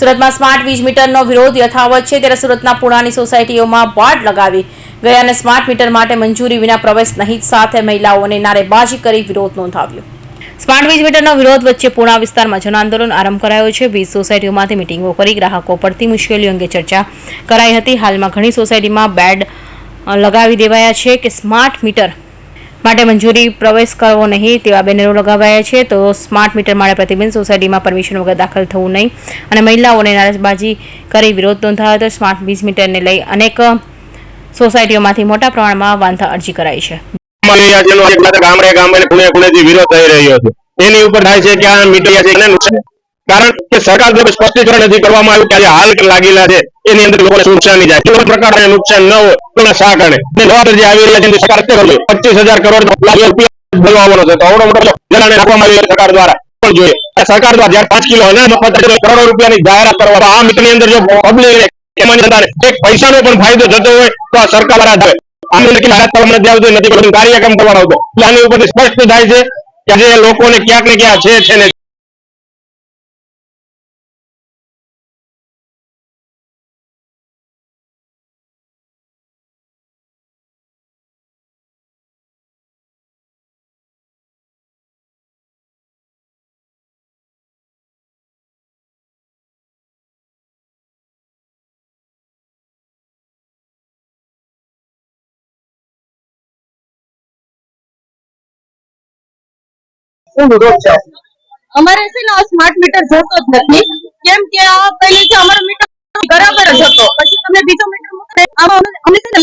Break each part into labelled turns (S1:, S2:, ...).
S1: સુરતમાં સ્માર્ટ વીજ મીટરનો વિરોધ યથાવત છે ત્યારે સુરતના પુણાની સોસાયટીઓમાં બોર્ડ લગાવી ગયા અને સ્માર્ટ મીટર માટે મંજૂરી વિના પ્રવેશ નહીં સાથે મહિલાઓને નારેબાજી કરી વિરોધ નોંધાવ્યો. સ્માર્ટ વીજ મીટરનો વિરોધ વચ્ચે પુણા વિસ્તારમાં જન આંદોલન આરંભ કરાયો છે. વીજ સોસાયટીઓમાંથી મિટિંગો કરી ગ્રાહકો પડતી મુશ્કેલીઓ અંગે ચર્ચા કરાઈ હતી. હાલમાં ઘણી સોસાયટીમાં બેડ લગાવી દેવાયા છે કે સ્માર્ટ મીટર માટે મંજૂરી પ્રવેશ કરવો નહીં તેવા બેનરો લગાવાયા છે. તો સ્માર્ટ મીટર માટે પ્રતિબંધ સોસાયટીમાં પરમિશન વગર દાખલ થવું નહીં. અને મહિલાઓને નારાજબાજી કરી વિરોધ નોંધાયો હતો. સ્માર્ટ વીજ મીટરને લઈ અનેક સોસાયટીઓમાંથી મોટા પ્રમાણમાં વાંધા અરજી કરાઈ છે.
S2: એની ઉપર થાય છે કે આ મીટર છે કારણ કે સરકાર દ્વારા સ્પષ્ટીકરણ નથી કરવામાં આવ્યું કે આજે હાલ લાગેલા છે. એની અંદર લોકોને નુકસાન જાય. કોઈ પ્રકારને નુકસાન ન હોય તો શા કારણે નવા જે આવી રહ્યા છે સરકાર તે પચીસ હજાર કરોડ ભરવાનો છે. તો આવડો મોટો જણાને આપવામાં આવ્યો સરકાર દ્વારા. પણ જોઈએ. સરકાર દ્વારા જયારે પાંચ કિલો અનાજ મફત કરોડો રૂપિયાની જાહેરાત કરવા આ મીટરની અંદર જો પબ્લિક એમાં અંદર એક પૈસાનો પણ ફાયદો થતો હોય, તો આ સરકાર દ્વારા થાય આમને કે ભારત કરવામાં નથી આવતું કાર્યક્રમ કરવાનો હતો એટલે આની ઉપર સ્પષ્ટ થાય છે કે આજે લોકોને ક્યાંક ને ક્યાં છે. છે?
S3: અમારે છે ને સ્માર્ટ મીટર જોતો જ નથી. કેમ કે આ પહેલેથી અમારો મીટર બરાબર જ હતો. પછી તમે બીજો મીટર મૂકે આમાં અમે- છે ને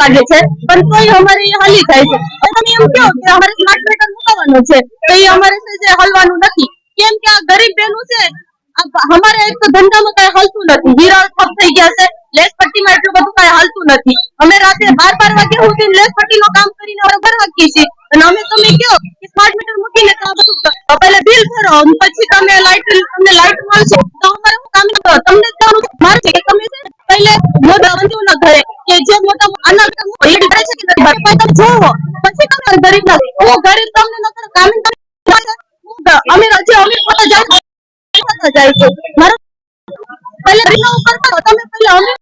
S3: લાગે છે. પણ તોય અમારે હાલી થાય છે. તમે એમ કહો કે અમારે સ્માર્ટ મીટર મૂકવાનું છે, તો એ અમારે છે જે હલવાનું નથી. કેમ કે આ ગરીબ બેનું છે અમારે એક તો ધંધામાં કઈ હાલતું નથી. હીરા ઠપ થઈ ગયા છે લેસ પટ્ટીમાં એટલું બધું કઈ હાલતું નથી. અમે રાતે બાર બાર વાગે સુધી લેસ પટ્ટીનું કામ કરીને અમે વાગીએ છીએ. અને અમે તમે કહો કે સ્માર્ટ મીટર મૂકીને તો બધું પહેલા બિલ ભરો પછી તમે લાઈટ તમને લાઈટ મળશે. તો અમારે શું કામ કરો તમને જાણું મારે છે કે તમે છે પહેલે મોટા બંધુના ઘરે કે જે મોટા આના મોટા કરે છે કે ભરપાઈ તમે જોવો પછી તમે ગરીબ ના હું ગરીબ તમને ન કરો કામ અમે જે અમે પોતે પોતા જાય છે મારો પહેલે બિલ હો, તમે પહેલા અમીર